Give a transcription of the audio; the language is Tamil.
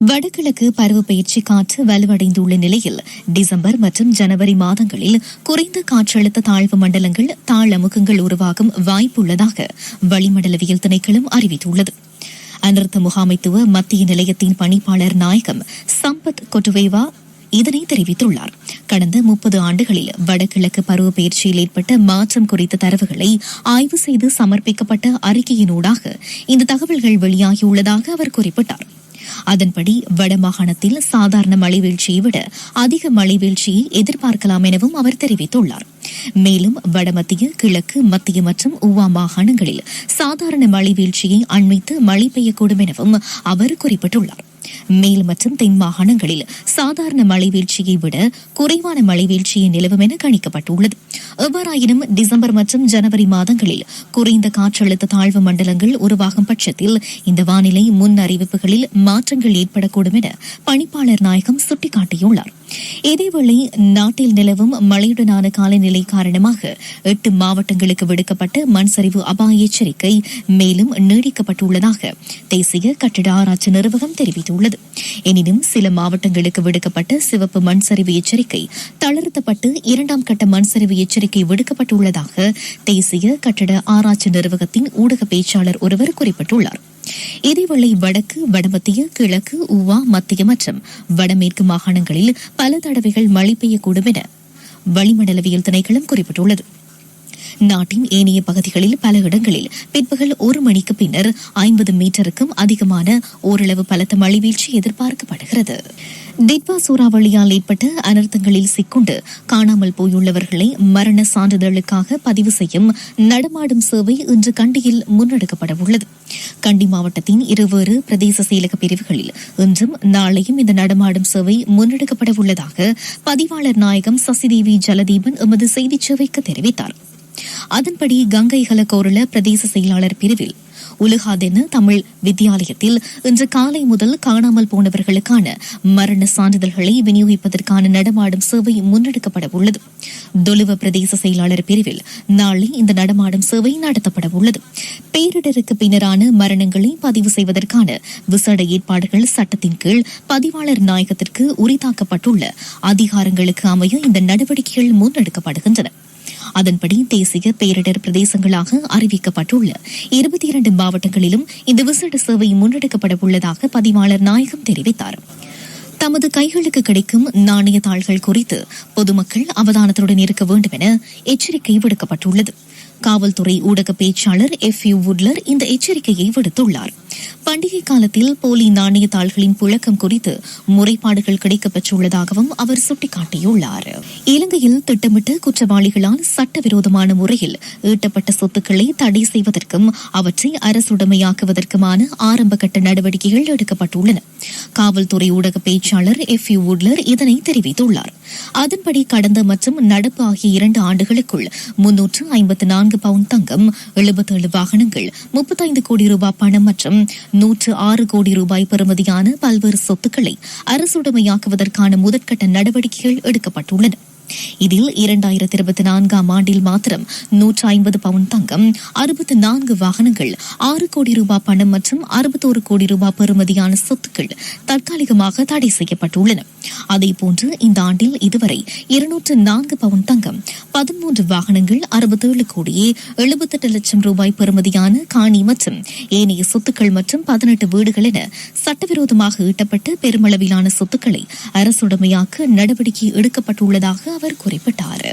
வடகிழக்கு பருவப்பயிற்சி காற்று வலுவடைந்துள்ள நிலையில் டிசம்பர் மற்றும் ஜனவரி மாதங்களில் குறைந்த காற்றழுத்த தாழ்வு மண்டலங்கள் தாழமுகங்கள் உருவாகும் வாய்ப்புள்ளதாக வளிமண்டலவியல் திணைக்களம் அறிவித்துள்ளது. அனர்த்த முகாமைத்துவ மத்திய நிலையத்தின் பணிப்பாளர் நாயகம் சம்பத் கொட்டுவேவா இதனை தெரிவித்துள்ளார். கடந்த முப்பது ஆண்டுகளில் வடகிழக்கு பருவ பயிற்சியில் ஏற்பட்ட மாற்றம் குறித்த தரவுகளை ஆய்வு செய்து சமர்ப்பிக்கப்பட்ட அறிக்கையினூடாக இந்த தகவல்கள் வெளியாகியுள்ளதாக அவர் குறிப்பிட்டார். அதன்படி வடமாகாணத்தில் சாதாரண மழை வீழ்ச்சியை விட அதிக மழை வீழ்ச்சியை எதிர்பார்க்கலாம் எனவும் அவர் தெரிவித்துள்ளார். மேலும் வடமத்திய கிழக்கு மத்திய மற்றும் உவா மாகாணங்களில் சாதாரண மழை வீழ்ச்சியை அண்மித்து மழை பெய்யக்கூடும் எனவும் அவர் குறிப்பிட்டுள்ளார். மேல் மற்றும் தென் மாகாணங்களில் சாதாரண மழை வீழ்ச்சியை விட குறைவான மழை வீழ்ச்சியை நிலவும் என கணிக்கப்பட்டுள்ளது. எவ்வாறாயினும் டிசம்பர் மற்றும் ஜனவரி மாதங்களில் குறைந்த காற்றழுத்த தாழ்வு மண்டலங்கள் உருவாகும் பட்சத்தில் இந்த வானிலை முன் அறிவிப்புகளில் மாற்றங்கள் ஏற்படக்கூடும் என பணிப்பாளர் நாயகம் சுட்டிக்காட்டியுள்ளார். இதேவேளை நாட்டில் நிலவும் மழையுடனான காலநிலை காரணமாக எட்டு மாவட்டங்களுக்கு விடுக்கப்பட்ட மண் சரிவு அபாய எச்சரிக்கை மேலும் நீடிக்கப்பட்டுள்ளதாக தேசிய கட்டிட ஆராய்ச்சி நிறுவனம் தெரிவித்துள்ளது. எனினும் சில மாவட்டங்களுக்கு விடுக்கப்பட்ட சிவப்பு மண் சரிவு எச்சரிக்கை தளர்த்தப்பட்டு இரண்டாம் கட்ட மண் சரிவு எச்சரிக்கை விடுக்கப்பட்டுள்ளதாக தேசிய கட்டிட ஆராய்ச்சி நிறுவகத்தின் ஊடக பேச்சாளர் ஒருவர் குறிப்பிட்டுள்ளார். இதேவேளை வடக்கு வடமத்திய கிழக்கு உவா மத்திய மற்றும் வடமேற்கு மாகாணங்களில் பல தடவைகள் மழை பெய்யக்கூடும் என வளிமண்டலவியல் திணைக்களம் குறிப்பிட்டுள்ளது. நாட்டின் ஏனைய பகுதிகளில் பல இடங்களில் பிற்பகல் ஒரு மணிக்கு பின்னர் ஐம்பது மீட்டருக்கும் அதிகமான ஓரளவு பலத்த மழை வீழ்ச்சி எதிர்பார்க்கப்படுகிறது. டிட்வா சூறாவளியால் ஏற்பட்ட அனர்த்தங்களில் சிக்கொண்டு காணாமல் போயுள்ளவர்களை மரண சான்றிதழுக்காக பதிவு செய்யும் நடமாடும் சேவை இன்று கண்டியில் முன்னெடுக்கப்பட உள்ளது கண்டி மாவட்டத்தின் இருவேறு பிரதேச செயலக பிரிவுகளில் இன்றும் நாளையும் இந்த நடமாடும் சேவை முன்னெடுக்கப்பட உள்ளதாக பதிவாளர் நாயகம் சசிதேவி ஜலதீபன் எமது செய்திச் சேவைக்கு தெரிவித்தார். அதன்படி கங்கை ஹலகோரள பிரதேச செயலாளர் பிரிவில் உலகாதென தமிழ் வித்தியாலயத்தில் இன்று காலை முதல் காணாமல் போனவர்களுக்கான மரண சான்றிதழ்களை விநியோகிப்பதற்கான நடமாடும் சேவை முன்னெடுக்கப்பட உள்ளது. தொலுவ பிரதேச செயலாளர் பிரிவில் நாளை இந்த நடமாடும் சேவை நடத்தப்பட உள்ளது. பேரிடருக்கு பின்னரான மரணங்களை பதிவு செய்வதற்கான விசேட ஏற்பாடுகள் சட்டத்தின் கீழ் பதிவாளர் நாயகத்திற்கு உரித்தாக்கப்பட்டுள்ள அதிகாரங்களுக்கு அமைய இந்த நடவடிக்கைகள் முன்னெடுக்கப்படுகின்றன. அதன்படி தேசிய பேரிடர் பிரதேசங்களாக அறிவிக்கப்பட்டுள்ள. இருபத்தி இரண்டு மாவட்டங்களிலும் இந்த விசேட சேவை முன்னெடுக்கப்பட உள்ளதாக பதிவாளர் நாயகம் தெரிவித்தார். தமது கைகளுக்கு கிடைக்கும் நாணய தாள்கள் குறித்து பொதுமக்கள் அவதானத்துடன் இருக்க வேண்டும் என எச்சரிக்கை விடுக்கப்பட்டுள்ளது. காவல்துறை ஊடக பேச்சாளர் எஃப் யூ வுட்லர் இந்த எச்சரிக்கையை விடுத்துள்ளார். பண்டிகை காலத்தில் போலி நாணய தாள்களின் புழக்கம் குறித்து முறைப்பாடுகள் கிடைக்கப்பெற்றுள்ளதாகவும் அவர் சுட்டிக்காட்டியுள்ளார். இலங்கையில் திட்டமிட்ட குற்றவாளிகளால் சட்டவிரோதமான முறையில் ஈட்டப்பட்ட சொத்துக்களை தடை செய்வதற்கும் அவற்றை அரசுடைமையாக்குவதற்குமான ஆரம்ப கட்ட நடவடிக்கைகள் எடுக்கப்பட்டுள்ளன. காவல்துறை ஊடக பேச்சாளர் எஃப் யூ வுட்லர் இதனை தெரிவித்துள்ளார். அதன்படி கடந்த மற்றும் நடப்பு ஆகிய இரண்டு ஆண்டுகளுக்குள் முன்னூற்று ஐம்பத்து நான்கு பவுண்ட் தங்கம் எழுபத்தேழு வாகனங்கள் முப்பத்தைந்து கோடி ரூபாய் பணம் மற்றும் நூற்று ஆறு கோடி ரூபாய் பெறுமதியான பல்வேறு சொத்துக்களை அரசுடைமையாக்குவதற்கான முதற்கட்ட நடவடிக்கைகள் எடுக்கப்பட்டுள்ளன. இதில் இரண்டாயிரத்தி இருபத்தி நான்காம் ஆண்டில் மாத்திரம் நூற்று ஐம்பது பவுண்ட் தங்கம் அறுபத்தி நான்கு வாகனங்கள் ஆறு கோடி ரூபாய் பணம் மற்றும் அறுபத்தோரு கோடி ரூபாய் பெறுமதியான சொத்துக்கள் தற்காலிகமாக தடை செய்யப்பட்டுள்ளன. அதேபோன்று இந்த ஆண்டில் இதுவரை இருநூற்று நான்கு பவுன் தங்கம் பதிமூன்று வாகனங்கள் அறுபத்தேழு கோடியே எழுபத்தெட்டு லட்சம் ரூபாய் பெறுமதியான காணி மற்றும் ஏனைய சொத்துக்கள் மற்றும் பதினெட்டு வீடுகள் என சட்டவிரோதமாக ஈட்டப்பட்ட பெருமளவிலான சொத்துக்களை அரசுடைமையாக்க நடவடிக்கை எடுக்கப்பட்டுள்ளதாக அவர் குறிப்பிட்டார்.